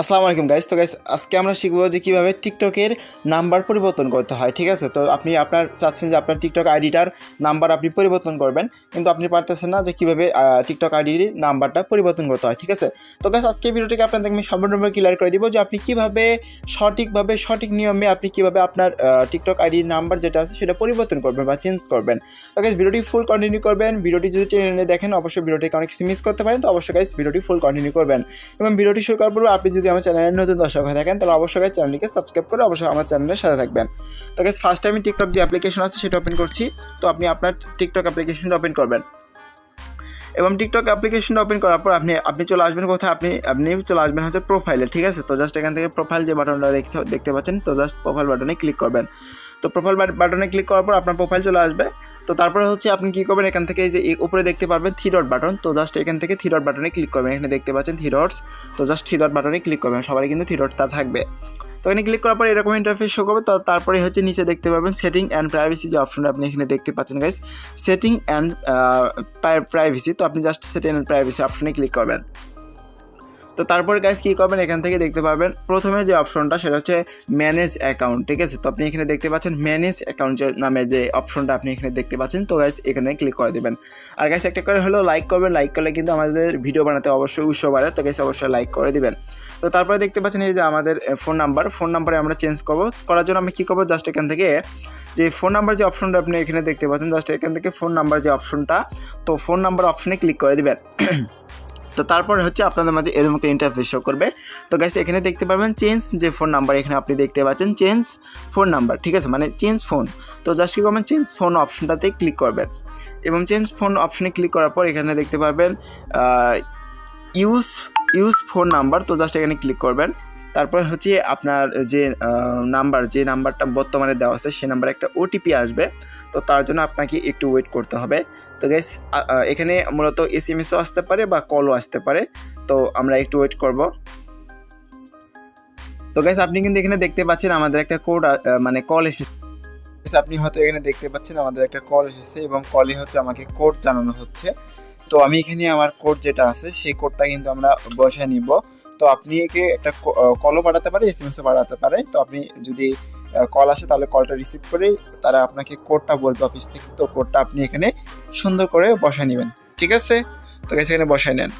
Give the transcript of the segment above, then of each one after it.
আসসালামু আলাইকুম গাইস তো গাইজ আজকে আমরা শিখব যে কীভাবে টিকটকের নাম্বার পরিবর্তন করতে হয়, ঠিক আছে? তো, আপনি আপনার, চাচ্ছেন যে আপনার টিকটক আইডিটার নাম্বার আপনি পরিবর্তন করবেন, কিন্তু আপনি পারতেছেন না যে কীভাবে টিকটক আইডির নাম্বারটা পরিবর্তন করতে হয়, ঠিক আছে? তো গাইস আজকে ভিডিওটিকে আপনাদের আমি সম্পূর্ণভাবে ক্লিয়ার করে দিব যে আপনি কীভাবে সঠিকভাবে, সঠিক নিয়মে আপনি কীভাবে আপনার টিকটক আইডির নাম্বার যেটা আছে সেটা পরিবর্তন করবেন বা চেঞ্জ করবেন। তো গাইস ভিডিওটি ফুল কন্টিনিউ করবেন। ভিডিওটি যদি টেনে দেখেন, অবশ্যই ভিডিওটিকে অনেক কিছু মিস করতে পারেন। তো, অবশ্যই গাইজ ভিডিওটি ফুল কন্টিনিউ করবেন। এবং ভিডিওটি শুরু করার পূর্বে আপনি যদি আমার চ্যানেলের নতুন দর্শক হয়ে থাকেন, তাহলে অবশ্যই চ্যানেলটিকে সাবস্ক্রাইব করে অবশ্যই আমার চ্যানেলের সাথে থাকবেন। তো গাইস ফার্স্ট টাইম টিকটক যে অ্যাপ্লিকেশন আছে, সেটা ওপেন করছি। তো আপনি আপনার টিকটক অ্যাপ্লিকেশনটা ওপেন করবেন। এবং টিকটক অ্যাপ্লিকেশনটা ওপেন করার পর আপনি আপনি চলে আসবেন কোথায়? আপনি আপনি চলে আসবেন হচ্ছে প্রোফাইলে ঠিক আছে? তো জাস্ট এখান থেকে প্রোফাইল যে বাটনটা দেখতে দেখতে পাচ্ছেন, তো জাস্ট প্রোফাইল বাটনে ক্লিক করবেন। তো প্রোফাইল বাটনে ক্লিক করার পর আপনার প্রোফাইল চলে আসবে। তো তারপরে হচ্ছে আপনি কী করবেন? এখান থেকে যে উপরে দেখতে পারবেন থ্রি ডট বাটন তো জাস্ট এখান থেকে থ্রি ডট বাটনে ক্লিক করবেন। এখানে দেখতে পাচ্ছেন থ্রি ডটস তো জাস্ট থ্রি ডট বাটনে ক্লিক করবেন। সবাই কিন্তু থ্রি ডটটা থাকবে। তো এখানে ক্লিক করার পর এরকম ইন্টারফেস শো করবে। তো তারপরে হচ্ছে নিচে দেখতে পাবেন সেটিং অ্যান্ড প্রাইভেসি যে অপশনটা আপনি এখানে দেখতে পাচ্ছেন গাইস সেটিং অ্যান্ড প্রাইভেসি তো আপনি জাস্ট সেটিং অ্যান্ড প্রাইভেসি অপশনে ক্লিক করবেন। তো তারপরে গাইস কী করবেন? এখান থেকে দেখতে পাবেন প্রথমে যে অপশনটা সেটা হচ্ছে ম্যানেজ অ্যাকাউন্ট ঠিক আছে? তো আপনি এখানে দেখতে পাচ্ছেন ম্যানেজ অ্যাকাউন্ট নামে যে অপশনটা আপনি এখানে দেখতে পাচ্ছেন। তো গাইস এখানে ক্লিক করে দেবেন। আর গাইস একটা করে হলো লাইক করবেন। লাইক করলে কিন্তু আমাদের ভিডিও বানাতে অবশ্যই উৎস বাড়ে। তো গাইস অবশ্যই লাইক করে দিবেন। তো তারপরে দেখতে পাচ্ছেন এই যে আমাদের ফোন নাম্বার ফোন নাম্বারে আমরা চেঞ্জ করব। করার জন্য আমি কী করব? জাস্ট এখান থেকে যে ফোন নাম্বার যে অপশনটা আপনি এখানে দেখতে পাচ্ছেন জাস্ট এখান থেকে ফোন নাম্বার যে অপশনটা তো ফোন নাম্বার অপশনে ক্লিক করে দিবেন। তো তারপর হচ্ছে আপনাদের মাঝে এরকম একটা ইন্টারফেস শো করবে। তো গাইস এখানে দেখতে পারবেন চেঞ্জ যে ফোন নাম্বার এখানে আপনি দেখতে পাচ্ছেন চেঞ্জ ফোন নাম্বার ঠিক আছে? মানে চেঞ্জ ফোন তো জাস্ট কী করবেন চেঞ্জ ফোন অপশনটাতে ক্লিক করবেন এবং চেঞ্জ ফোন অপশনে ক্লিক করার পর এখানে দেখতে পারবেন ইউজ ইউজ ফোন নাম্বার তো জাস্ট এখানে ক্লিক করবেন। তারপর হচ্ছে আপনার যে নাম্বার যে নাম্বারটা বর্তমানে দেওয়া আছে সেই নাম্বারে একটা ওটিপি আসবে। তো তার জন্য আপনাকে একটু ওয়েট করতে হবে। তো গাইস এখানে মূলত এস এম এসও আসতে পারে বা কলও আসতে পারে। তো আমরা একটু ওয়েট করব। তো গাইস আপনি কিন্তু এখানে দেখতে পাচ্ছেন আমাদের একটা কোড মানে কল Guys, আপনি হয়তো এখানে দেখতে পাচ্ছেন আমাদের একটা কল এসেছে এবং কলে হচ্ছে আমাকে কোড জানানো হচ্ছে। তো আমি এখানে আমার কোড যেটা আছে সেই কোডটা কিন্তু আমরা বসে নিব। তো আপনি একে একটা কলও পাঠাতে পারে এস এম এসও পাঠাতে পারে। তো আপনি যদি কল আসে তাহলে কলটা রিসিভ করে তারা আপনাকে কোডটা বলবে অফিস থেকে। তো কোডটা আপনি এখানে সুন্দর করে বসায় নেবেন। ঠিক আছে? তো এখানে বসায় নেন।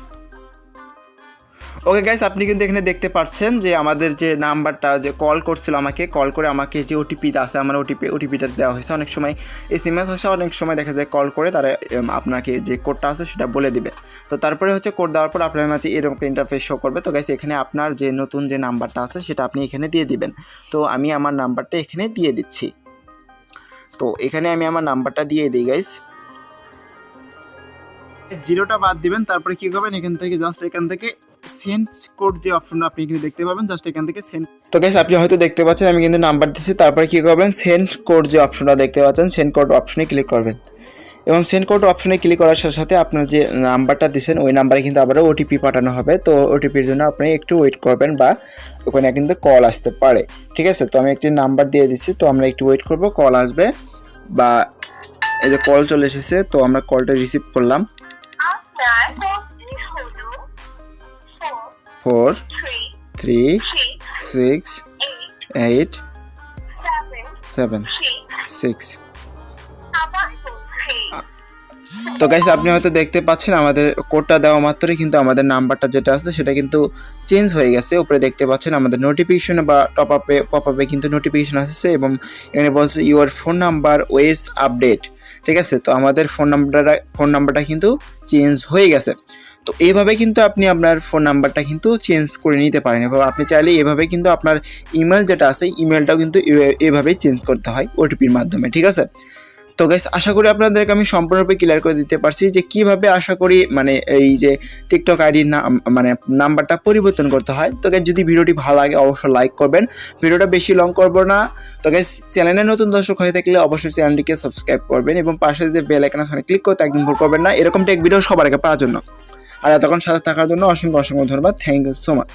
ওকে গাইস আপনি কিন্তু এখানে দেখতে পাচ্ছেন যে আমাদের যে নাম্বারটা যে কল করছিল আমাকে কল করে আমাকে যে ওটিপিটা আছে, আমার ওটিপি ওটিপিটা দেওয়া হয়েছে। অনেক সময় এস এম এস আসে, অনেক সময় দেখা যায় কল করে তারা আপনাকে যে কোডটা আছে সেটা বলে দিবে। তো তারপরে হচ্ছে কোড দেওয়ার পর আপনার মাঝে এরকম একটা ইন্টারফেস শো করবে। তো গাইস এখানে আপনার যে নতুন যে নাম্বারটা আছে সেটা আপনি এখানে দিয়ে দিবেন। তো আমি আমার নাম্বারটা এখানে দিয়ে দিচ্ছি। তো এখানে আমি আমার নাম্বারটা দিয়ে দিই গাইস জিরোটা বাদ দিবেন, তারপরে কি করবেন? এখান থেকে জাস্ট এখান থেকে সেন্ড কোড যে অপশনটা আপনি এখানে দেখতে পাবেন জাস্ট এখান থেকে সেন্ট তো গাইস আপনি হয়তো দেখতে পাচ্ছেন আমি কিন্তু নাম্বার দিচ্ছি তারপরে কি করবেন? সেন্ট কোড যে অপশনটা দেখতে পাচ্ছেন সেন্ট কোড অপশনে ক্লিক করবেন। এবং সেন্ড কোড অপশনে ক্লিক করার সাথে সাথে আপনার যে নাম্বারটা দিচ্ছেন ওই নাম্বারে কিন্তু আবারও ওটিপি পাঠানো হবে। তো ওটিপির জন্য আপনি একটু ওয়েট করবেন বা ওখানে কিন্তু কল আসতে পারে। ঠিক আছে? তো আমি একটি নাম্বার দিয়ে দিচ্ছি তো আমরা একটু ওয়েট করব কল আসবে বা এই যে কল চলে এসেছে তো আমরা কলটা রিসিভ করলাম। Four three six eight seven six. তো গাইস আপনি হয়তো দেখতে পাচ্ছেন আমাদের কোডটা দেওয়া মাত্রই কিন্তু আমাদের নাম্বারটা যেটা আছে, সেটা কিন্তু চেঞ্জ হয়ে গেছে। উপরে দেখতে পাচ্ছেন আমাদের নোটিফিকেশন বা টপ আপে পপ আপে কিন্তু নোটিফিকেশন আসছে এবং এখানে বলছে your phone number was update ঠিক আছে? তো আমাদের ফোন নাম্বারটা ফোন নাম্বারটা কিন্তু চেঞ্জ হয়ে গেছে। তো এইভাবে কিন্তু আপনি আপনার ফোন নাম্বারটা কিন্তু চেঞ্জ করে নিতে পারেন এবং আপনি চাইলে এভাবে কিন্তু আপনার ইমেল যেটা আছে ইমেলটাও কিন্তু এভাবেই চেঞ্জ করতে হয় ওটিপির মাধ্যমে, ঠিক আছে? তো গাইস আশা করি আপনাদেরকে আমি সম্পূর্ণরূপে ক্লিয়ার করে দিতে পারছি যে কীভাবে আশা করি মানে এই যে টিকটক আইডির নাম মানে নাম্বারটা পরিবর্তন করতে হয়। তো গাইস যদি ভিডিওটি ভালো লাগে অবশ্যই লাইক করবেন। ভিডিওটা বেশি লং করব না। তো গাইস চ্যানেলে নতুন দর্শক হয়ে থাকলে অবশ্যই চ্যানেলটিকে সাবস্ক্রাইব করবেন এবং পাশে যে বেল আইকন আছে ক্লিক করতে একদম ভুল করবেন না। এরকম টেক ভিডিও সবার আগে পাওয়ার জন্য। আর এতক্ষণ সাথে থাকার জন্য অসংখ্য অসংখ্য ধন্যবাদ। Thank you so much